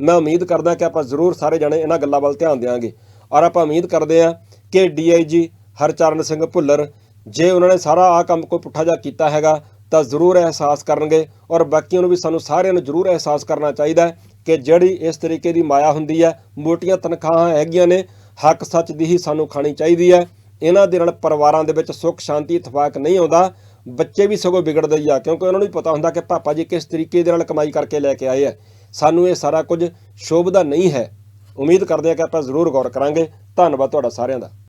ਮੈਂ ਉਮੀਦ ਕਰਦਾ ਕਿ ਆਪਾਂ ਜ਼ਰੂਰ ਸਾਰੇ ਜਣੇ ਇਹਨਾਂ ਗੱਲਾਂ ਵੱਲ ਧਿਆਨ ਦੇਵਾਂਗੇ ਔਰ ਆਪਾਂ ਉਮੀਦ ਕਰਦੇ ਹਾਂ ਕਿ ਡੀਆਈਜੀ ਹਰਚਰਨ ਸਿੰਘ ਭੁੱਲਰ, ਜੇ ਉਹਨਾਂ ਨੇ ਸਾਰਾ ਆ ਕੰਮ ਕੋਈ ਪੁੱਠਾ ਜਾ ਕੀਤਾ ਹੈਗਾ, ਤਾਂ ਜ਼ਰੂਰ ਅਹਿਸਾਸ ਕਰਨਗੇ। ਔਰ ਬਾਕੀਆਂ ਨੂੰ ਵੀ ਸਾਨੂੰ ਸਾਰਿਆਂ ਨੂੰ ਜ਼ਰੂਰ ਅਹਿਸਾਸ ਕਰਨਾ ਚਾਹੀਦਾ ਕਿ ਜਿਹੜੀ ਇਸ ਤਰੀਕੇ ਦੀ ਮਾਇਆ ਹੁੰਦੀ ਹੈ, ਮੋਟੀਆਂ ਤਨਖਾਹਾਂ ਹੈਗੀਆਂ ਨੇ, ਹੱਕ ਸੱਚ ਦੀ ਹੀ ਸਾਨੂੰ ਖਾਣੀ ਚਾਹੀਦੀ ਹੈ। ਇਹਨਾਂ ਦੇ ਨਾਲ ਪਰਿਵਾਰਾਂ ਦੇ ਵਿੱਚ ਸੁੱਖ, ਸ਼ਾਂਤੀ, ਇਤਫਾਕ ਨਹੀਂ ਆਉਂਦਾ। ਬੱਚੇ ਵੀ ਸਗੋਂ ਵਿਗੜਦੇ ਹੀ ਆ, ਕਿਉਂਕਿ ਉਹਨਾਂ ਨੂੰ ਵੀ ਪਤਾ ਹੁੰਦਾ ਕਿ ਪਾਪਾ ਜੀ ਕਿਸ ਤਰੀਕੇ ਦੇ ਨਾਲ ਕਮਾਈ ਕਰਕੇ ਲੈ ਕੇ ਆਏ ਆ। ਸਾਨੂੰ ਇਹ ਸਾਰਾ ਕੁਝ ਸ਼ੋਭਦਾ ਨਹੀਂ ਹੈ। ਉਮੀਦ ਕਰਦੇ ਹਾਂ ਕਿ ਆਪਾਂ ਜ਼ਰੂਰ ਗੌਰ ਕਰਾਂਗੇ। ਧੰਨਵਾਦ ਤੁਹਾਡਾ ਸਾਰਿਆਂ ਦਾ।